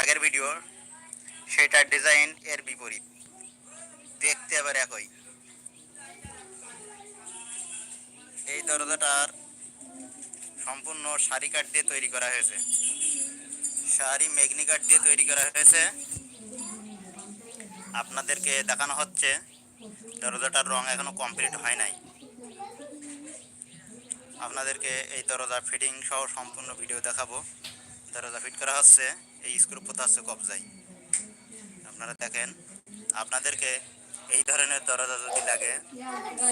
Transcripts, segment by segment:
আগের ভিডিও সেটার ডিজাইন এর বিপরীত। দেখতে আবার একই। এই দরজাটার সম্পূর্ণ শাড়ি কাঠ দিয়ে তৈরি করা হয়েছে। শাড়ি মেগনি কাঠ দিয়ে তৈরি করা হয়েছে। আপনাদেরকে দেখানো হচ্ছে, দরজাটার রং এখনও কমপ্লিট হয় নাই। আপনাদেরকে এই দরজা ফিটিং সহ সম্পূর্ণ ভিডিও দেখাবো। দরজা ফিট করা হচ্ছে। এই স্ক্রু পোতা হচ্ছে কবজাই আপনারা দেখেন, আপনাদেরকে এই ধরনের দরজা যদি লাগে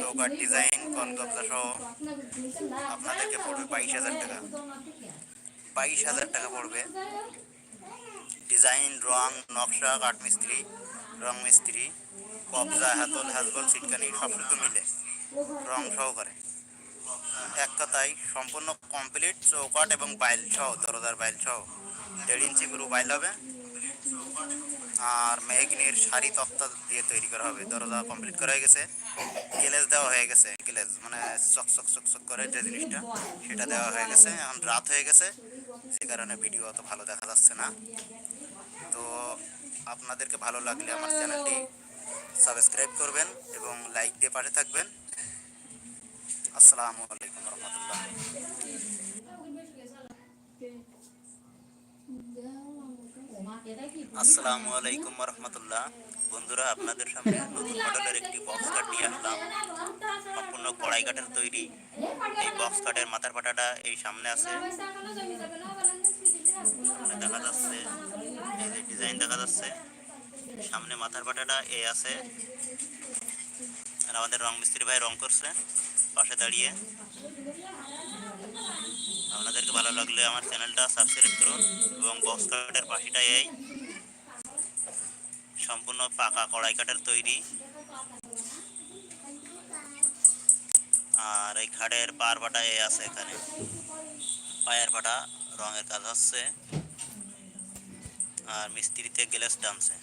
চৌকার ডিজাইন কল কবজা সহ আপনাদেরকে পড়বে বাইশ হাজার টাকা। বাইশ হাজার টাকা পড়বে। ডিজাইন, রং, নকশা কাঠমিস্ত্রি রং মিস্ত্রি, কবজা, হাতল হাজবল সিটকানি সব কিছু মিলে রং সহকারে। এক কথায় সম্পূর্ণ কমপ্লিট চৌকাট এবং বাইল সহ, দরজার বাইল সহ। দেড় ইঞ্চি পুরো বাইল হবে। আর মেহগিনির শাড়ি তক্তা দিয়ে তৈরি করা হবে। দরজা কমপ্লিট করা হয়ে গেছে। গ্লেজ দেওয়া হয়ে গেছে। গ্লেজ মানে চক চক চক চক করে যে জিনিসটা, সেটা দেওয়া হয়ে গেছে। এখন রাত হয়ে গেছে। সে কারণে ভিডিও অত ভালো দেখা যাচ্ছে না। তো আপনাদেরকে ভালো লাগলে আমার চ্যানেলটি সাবস্ক্রাইব করবেন এবং লাইক দিয়ে পাশে থাকবেন। আসসালামু আলাইকুম রহমতুল্লাহ। আসসালামু আলাইকুম রহমতুল্লাহ বন্ধুরা, আপনাদের সামনে নতুন মডেলের একটি বক্স কাট নিয়ে আসলাম। সম্পূর্ণ কড়াই কাঠের তৈরি। এই বক্স কাঠের মাথার পাটাটা এই সামনে আছে। দেখা যাচ্ছে, এই যে ডিজাইন দেখা যাচ্ছে। সামনে মাথার পাটাটা এ আছে। আর আমাদের রং মিস্ত্রি ভাই রং করছে, পাশে দাঁড়িয়ে। ভালো লাগলে আমার চ্যানেলটা সাবস্ক্রাইব করুন এবং বক্স কাঠের পাখিটা এই সম্পূর্ণ পাকা কড়াই কাঠের তৈরি। আর এই খাটের পার পাটা এ আছে এখানে। পায়ের পাটা রঙের কাজ হচ্ছে। আর মিস্ত্রিতে গ্যাস টানছে।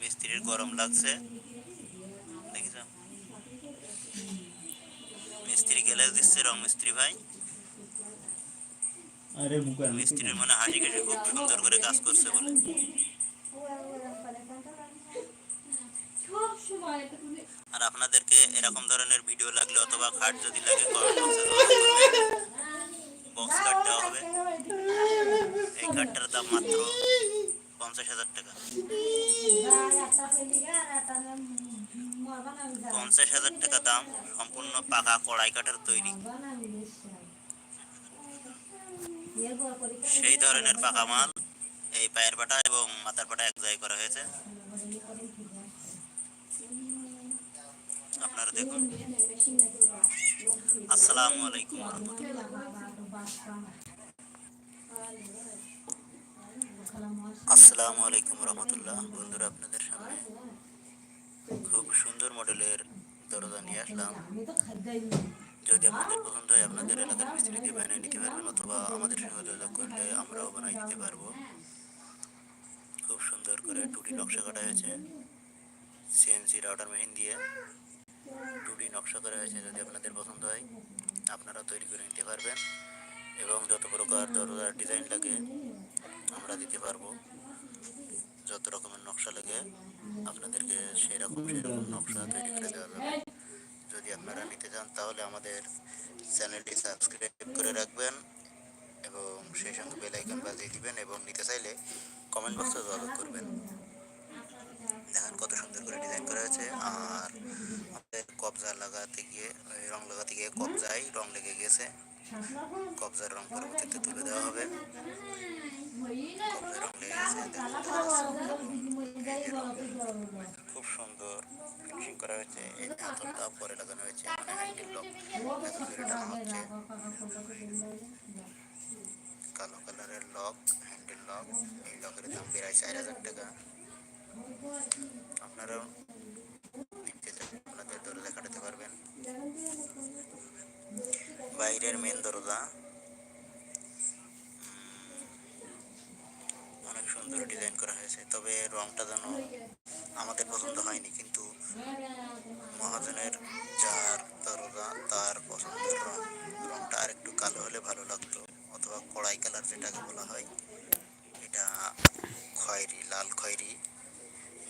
মিস্ত্রির গরম লাগছে। দেখিস মিস্ত্রি গ্যাস দিচ্ছে রং মিস্ত্রি ভাই। মিস্ত্রির মনে হাজি কেটে খুব সুন্দর করে কাজ করছে বলে। আর আপনাদেরকে এরকম ধরনের ভিডিও লাগলে অথবা খাট যদি লাগে বক্স কাট দেওয়া হবে। এই কাঠটার দাম মাত্র পঞ্চাশ হাজার টাকা। পঞ্চাশ হাজার টাকা দাম সম্পূর্ণ পাকা কড়াই কাঠের তৈরি। সেই ধরনের পাকা মাল এই পায়ের পাটা এবং মাথার পাটা এক জায়গায় করা হয়েছে। আপনারা দেখুন। আসসালামু আলাইকুম আসসালামু আলাইকুম রহমতুল্লাহ। বন্ধুরা, আপনাদের সামনে খুব সুন্দর মডেলের দরজা নিয়ে আসলাম। যদি আপনাদের পছন্দ হয়, আপনাদের এলাকার মিস্ত্রি দিয়ে বানিয়ে নিতে পারবেন অথবা আমাদের সঙ্গে যোগাযোগ করলে আমরাও বানাই দিতে পারব। খুব সুন্দর করে টুটি নকশা কাটা হয়েছে সিএনসি রাউটার মেশিন দিয়ে। টুটি নকশা করা হয়েছে, যদি আপনাদের পছন্দ হয়, আপনারা তৈরি করে নিতে পারবেন এবং যত প্রকার দরজার ডিজাইন লাগে, আমরা দিতে পারব। যত রকমের নকশা লাগে, আপনাদেরকে সেই রকম সেই রকম নকশা তৈরি করে দেওয়া যাবে যদি আপনারা নিতে চান তাহলে আমাদের চ্যানেলটি সাবস্ক্রাইব করে রাখবেন এবং সেই সঙ্গে বেল আইকন বাজিয়ে দিবেন এবং নিতে চাইলে কমেন্ট বক্সে যোগাযোগ করবেন। দেখেন কত সুন্দর করে ডিজাইন করা হয়েছে। আর আমাদের কবজা লাগাতে গিয়ে রং লাগাতে গিয়ে কবজায় রং লেগে গেছে কবজার রং পরবর্তীতে তুলে দেওয়া হবে। খুব সুন্দর। করা হয়েছে এই পরে লাগানো হয়েছে মানে এখন ধরে হচ্ছে কালো কালারের লক হ্যান্ডেল লক এই লকের দাম প্রায় চার হাজার টাকা। আপনারাও আপনাদের দরজা কাটাতে পারবেন। বাইরের মেন দরজা। অনেক সুন্দর ডিজাইন করা হয়েছে তবে রংটা যেন আমাদের পছন্দ হয়নি কিন্তু মহাজনের যার দরজা তার পছন্দের রং রংটা আর একটু কালো হলে ভালো লাগতো অথবা কড়াই কালার যেটাকে বলা হয় এটা খয়েরি লাল খয়েরি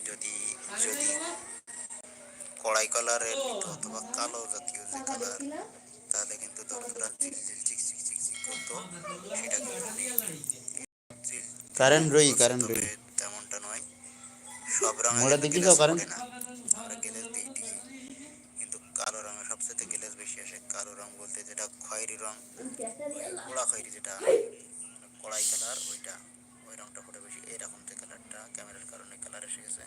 যদি যদি কড়াই কালারের নিত অথবা কালো জাতীয় যে কালার তাহলে কিন্তু দরকার চিলচিল চিকচিক চিকচিক করতো সেটা কিন্তু কারেন্ট রই কারেন্ট রই সব মোড়া কারেন্ট? পড়ে না আমরা গ্লেজ দিই ঠিকই কিন্তু কালো রঙে সবচেয়ে গ্লেজ বেশি আসে। কালো রং বলতে যেটা খয়েরি রং পোড়া খয়েরি যেটা কড়াই কালার ওইটা ওই রংটা ফুটে বেশি। এরকম যে কালারটা ক্যামেরার কারণে কালার এসে গেছে।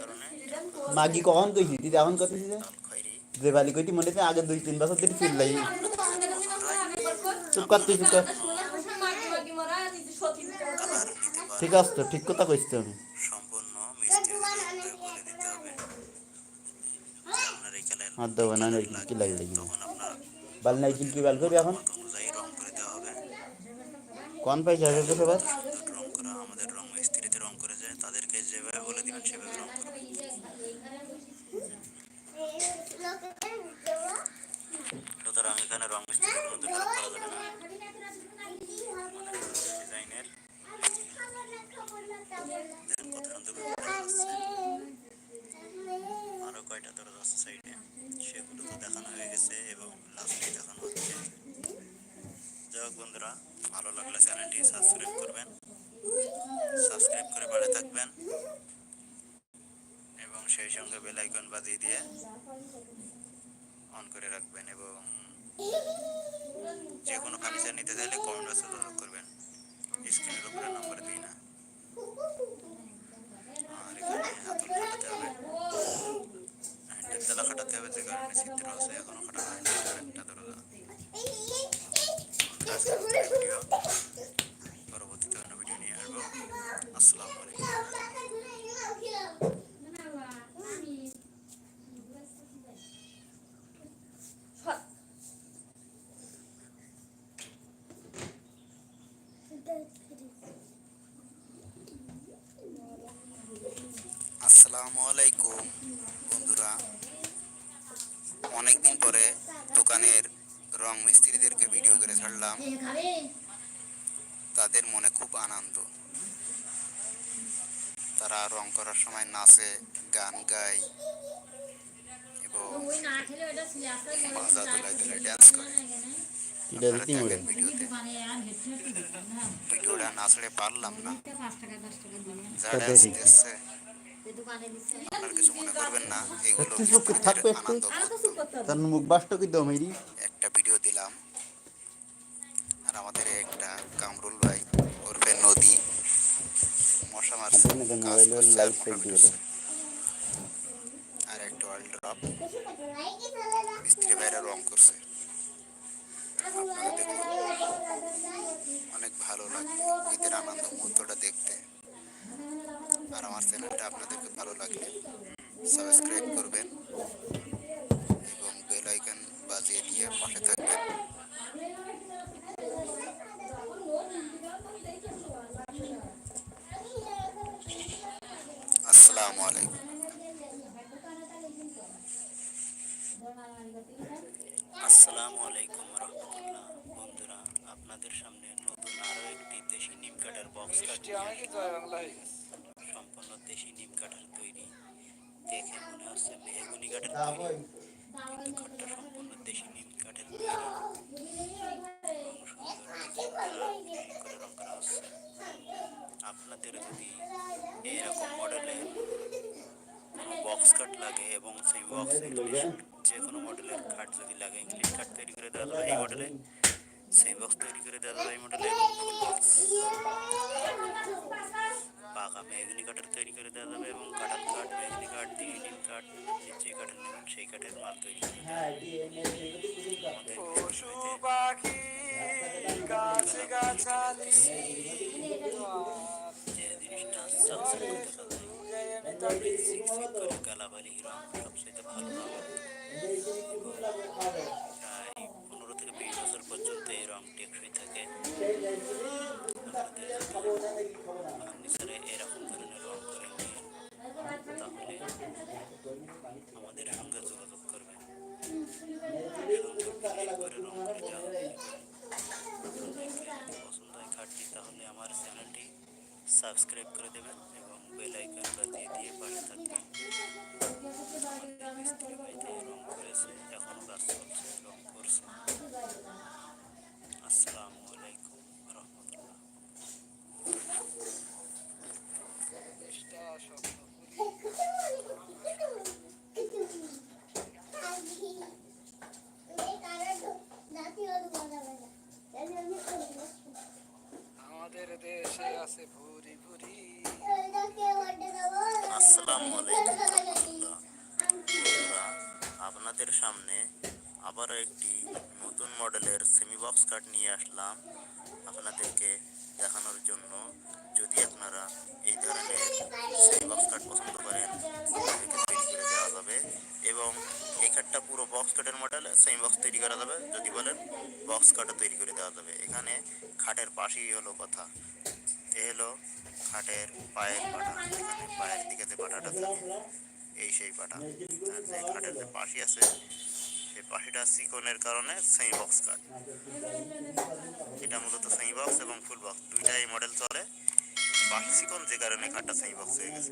কারণে। মাগি কখন কইছি তুই এখন কত যে লাল খয়েরি। যে বালি কইতি মনে আগে দুই তিন বছর ধরে ফিল করকর চুপ কর তুই চুপ কর মাগি মাগি মরা নিজে সতী কালার নিতে পারে ঠিক আছে তো ঠিক কথা কইছি আমি সম্পূর্ণ মিস্ত্রি বলে দিতে হবে। হাত দেবো না কি বাল নাই কি বাল এখন? কোন করা আমাদের রং মিস্ত্রিতে রং করে যায় তাদেরকে যেভাবে বলে দিবেন সেভাবে রং করবে সুতরাং এখানে রং কোনো করা যাবে না। ডিজাইনের আরও কয়টা দরজা আছে সাইডে? সেগুলো তো দেখানো হয়ে গেছে এবং লাস্টে দেখানো হচ্ছে। যাই বন্ধুরা, ভালো লাগলে চ্যানেলটি সাবস্ক্রাইব করবেন। সাবস্ক্রাইব করে পাশে থাকবেন। এবং সেই সঙ্গে বেল আইকন বাজিয়ে দিয়ে অন করে রাখবেন এবং যে কোনো ফার্নিচার নিতে চাইলে কমেন্ট বক্সে করবেন। স্ক্রিনের উপরে নম্বর দিই না। আর এখানে হাতুল খাটাতে হবে। হ্যান্ডেল তালা খাটাতে হবে, যে কারণে চিত্র আছে, এখনও খাটানো পরবর্তীতে অন্য ভিডিও নিয়ে আসব। আসসালামু আলাইকুম। আসসালামু আলাইকুম বন্ধুরা। অনেকদিন পরে দোকানের রং মিস্ত্রিদেরকে ভিডিও করে ছাড়লাম। তাদের মনে খুব আনন্দ। তারা রং করার সময় নাচে গান গায় এবং মাজা দোলায় দোলায় ড্যান্স করে। ভিডিওটা না ছেড়ে পারলাম না। যা তা ড্যান্স দেখি। দিচ্ছে আপনার কিছু মনে করবেন না এগুলো একটু চুপ করে মিস্ত্রিদের থাকবে একটু। তার মুখ বাসটা কি দাও একটা ভিডিও দিলাম। আর আমাদের একটা কামরুল ভাই ওরফে নদী। মশা মেরেছে। আর ওয়ার্ল্ড ড্রপ মিস্ত্রি ভাইরা রং করছে। আপনারা দেখুন অনেক ভালো লাগবে ঈদের আনন্দ মুহূর্তটা দেখতে। আর আমার চ্যানেলটা আপনাদেরকে ভালো লাগলে সাবস্ক্রাইব করবেন এবং বেল আইকন বাজিয়ে দিয়ে পাশে থাকবেন। আসসালামু আলাইকুম। আসসালামু আলাইকুম রহমতুল্লাহ। বন্ধুরা, আপনাদের সামনে নতুন আরও একটি দেশি নিম কাঠের বক্স কাঠ নিয়ে আসলাম। সম্পূর্ণ দেশি নিম কাঠের তৈরি। দেখে মনে হচ্ছে মেহগুনি কাঠের তৈরি। কিন্তু কাঠটা সম্পূর্ণ দেশি নিম কাঠের তৈরি এবং সুন্দর ডিজাইন করা, unique করে রং করা হচ্ছে। আপনাদের যদি এরকম মডেলের কোনো বক্স কাট লাগে এবং সেই বক্স ইংলিশ যে কোনো মডেলের কাঠ যদি লাগে ইংলিশ কাঠ তৈরি করে দেওয়া যাবে এই মডেলে সেই বক্স তৈরি করে দেওয়া যাবে এই মডেলে এবং ফুল বক্স পাকা মেহগনি কাঠের তৈরি করে দেওয়া যাবে এবং কাঁঠাল কাঠ মেহগনি কাঠ দিয়ে নিম কাঠ যে কাঠের নেবেন সেই কাঠের মাল তৈরি করে। পশু পাখি গাছ গাছালি যে জিনিসটা সাকসেস করতে পারবে সবচেয়ে ভালো প্রায় পনেরো থেকে বিশ বছর পর্যন্ত এই রং টেকসই থাকে। আপনাদের যদি ফার্নিচারে এরকম ধরনের রং করে নিয়ে তাহলে আমাদের সঙ্গে যোগাযোগ করবেন সুন্দর ক্লিক করে রং করে দেওয়া হবে কার্ডটি তাহলে আমার চ্যানেলটি সাবস্ক্রাইব করে দেবেন এবং বেল আইকনটা দিয়ে দিয়ে পাশে থাকবেন মিস্ত্রি বাড়িতে রং করেছে এখনও কাজ চলছে রং করছে আসসালামু আলাইকুম রহমতুল্লাহ আমাদের দেশে আছে ভুরি ভুরি। আসসালামু আলাইকুম আপনাদের সামনে আবারও একটি নতুন মডেলের সেমি বক্স কাট নিয়ে আসলাম। আপনাদেরকে দেখানোর জন্য যদি আপনারা এই ধরনের সেমি বক্স পছন্দ করেন তৈরি করে দেওয়া যাবে এবং এই কাঠটা পুরো বক্স কাটের মডেল সেমি বক্স তৈরি করা যাবে, যদি বলেন বক্স কাটও তৈরি করে দেওয়া যাবে। এখানে খাটের পাশেই হলো কথা, এ হলো খাটের পায়ের পাটা, এখানে পায়ের দিকে যে পাটাটা থাকে, এই সেই পাটা। আর যে খাটের যে পাশি আছে সেই পাশিটা চিকনের কারণে সেমি বক্স কাট এটা মূলত সেমি বক্স এবং ফুল বক্স দুইটাই মডেল চলে। চিকন যে কারণে খাটটা সেমি বক্স হয়ে গেছে।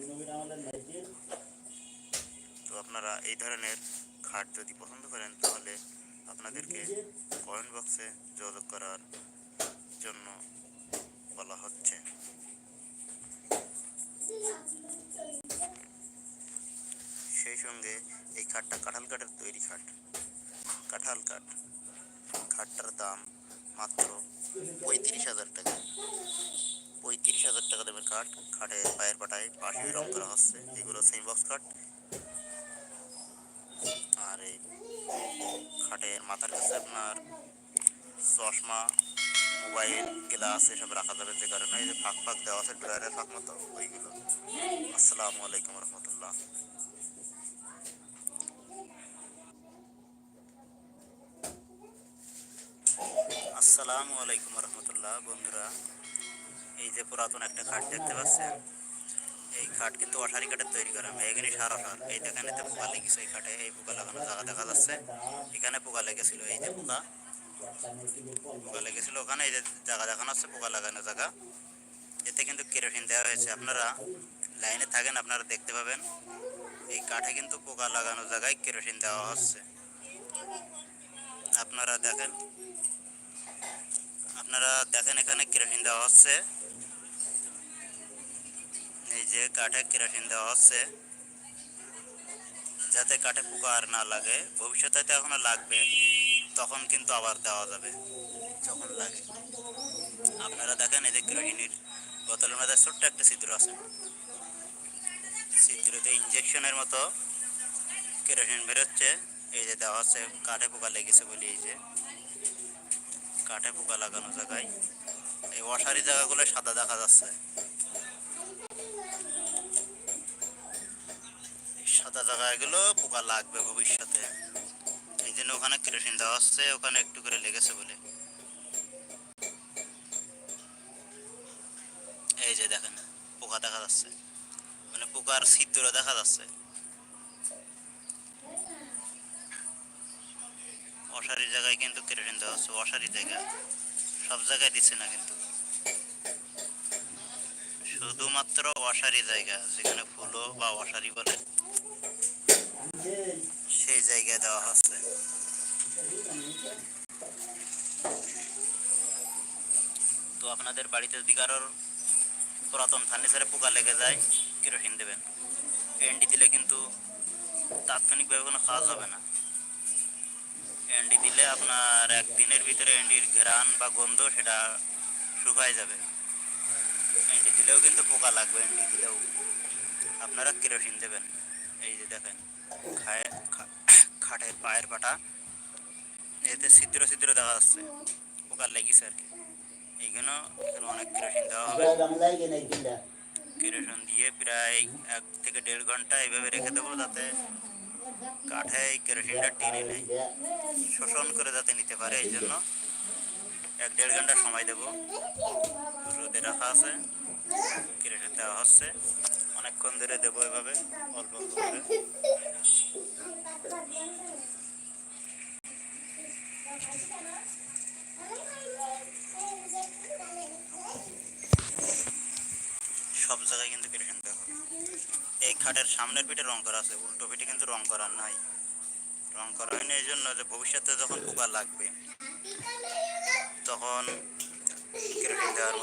তো আপনারা এই ধরনের খাট যদি পছন্দ করেন, তাহলে আপনাদেরকে কমেন্ট বক্সে যোগাযোগ করার জন্য বলা হচ্ছে। সেই সঙ্গে এই খাটটা কাঁঠাল কাঠের তৈরি খাট। কাঁঠাল কাঠ। খাটটার দাম মাত্র পঁয়ত্রিশ হাজার টাকা। পঁয়ত্রিশ হাজার টাকা দামের খাট খাটে পায়ের পাটায় পাশে রং করা হচ্ছে। এগুলো সেম বক্স খাট আর এই খাটের মাথার কাছে আপনার চশমা, মোবাইল, গ্লাস, এসব রাখা যাবে যে কারণে এই যে ফাঁক ফাঁক দেওয়া আছে ড্রয়ারের ফাঁক মতো ওইগুলো। আসসালামু আলাইকুম রহমতুল্লাহ। আসসালামু আলাইকুম রহমতুল্লাহ, বন্ধুরা। এই যে পুরাতন একটা খাট দেখতে পাচ্ছেন? এই খাট কিন্তু অসারি কাঠের তৈরি করা মেঘনি সার অসার এই দেখেন এতে পোকা লেগেছে এই খাটে, এই পোকা লাগানো জায়গা দেখা যাচ্ছে। এখানে পোকা লেগেছিল, এই যে পোকা। পোকা লেগেছিল ওখানে, এই যে জায়গা দেখানো হচ্ছে পোকা লাগানো জায়গা। এতে কিন্তু কেরোসিন দেওয়া হয়েছে। আপনারা লাইনে থাকেন, আপনারা দেখতে পাবেন। এই কাঠে কিন্তু পোকা লাগানো জায়গায় কেরোসিন দেওয়া হচ্ছে। আপনারা দেখেন আপনারা দেখেন এখানে কেরোসিন দেওয়া হচ্ছে। এই যে কাঠে কেরোসিন দেওয়া হচ্ছে, যাতে কাঠে পোকা আর না লাগে। ভবিষ্যতে তো এখনও লাগবে, তখন কিন্তু আবার দেওয়া যাবে, যখন লাগে। আপনারা দেখেন এই যে কেরোসিনের বোতলের মধ্যে ছোট্ট একটা ছিদ্র আছে। ছিদ্রতে ইঞ্জেকশনের মতো কেরোসিন বেরোচ্ছে, এই যে দেওয়া হচ্ছে, কাঠে পোকা লেগেছে বলি এই যে। কাঠে পোকা লাগানো জায়গায়। এই অসারি জায়গাগুলো সাদা দেখা যাচ্ছে। সাদা জায়গাগুলো পোকা লাগবে ভবিষ্যতে। এই জন্য ওখানে কেরোসিন দেওয়া হচ্ছে, ওখানে একটু করে লেগেছে বলে। এই যে দেখেন, পোকা দেখা যাচ্ছে। মানে পোকার ছিদ্র দেখা যাচ্ছে। অসারি জায়গায় কিন্তু কেরোসিন দেওয়া হচ্ছে অসারি জায়গা। সব জায়গায় দিচ্ছে না কিন্তু। শুধুমাত্র অসারি জায়গা, যেখানে ফুলো বা অসারি বলে সেই জায়গায় দেওয়া হচ্ছে। তো আপনাদের বাড়িতে যদি কারোর পুরাতন ফার্নিচারে পোকা লেগে যায়, কেরোসিন দেবেন। এনডি দিলে কিন্তু তাৎক্ষণিকভাবে কোনো কাজ হবে না। এনডি দিলে আপনার একদিনের ভিতরে এনডির ঘেরান বা গন্ধ সেটা শুকায় যাবে। দিলেও কিন্তু পোকা লাগবে এনডি দিলেও। আপনারা কেরোসিন দেবেন। এই যে দেখেন খাটের পায়ের পাটা, এতে ছিদ্র ছিদ্র দেখা যাচ্ছে। পোকা লেগেছে আর কি। এইগুলো এখানে অনেক কেরোসিন দেওয়া হবে। কেরোসিন দিয়ে প্রায় এক থেকে দেড় ঘণ্টা এইভাবে রেখে দেবো যাতে কাঠে এই কেরোসিনটা টেনে নেয়। শোষণ করে যাতে নিতে পারে, এই জন্য এক দেড় ঘণ্টা সময় দেবো। রোদে রাখা আছে। কেরোসিন দেওয়া হচ্ছে। অনেকক্ষণ ধরে দেবো এভাবে, অল্প করে। সব জায়গায় কিন্তু দেওয়া হবে এই খাটের সামনের পিঠে রং করা আছে, উল্টো পিঠে কিন্তু রং করা নাই। রং করা হয়নি এই জন্য যে ভবিষ্যতে যখন পোকা লাগবে, তখন কেরোসিন দেওয়ার মতো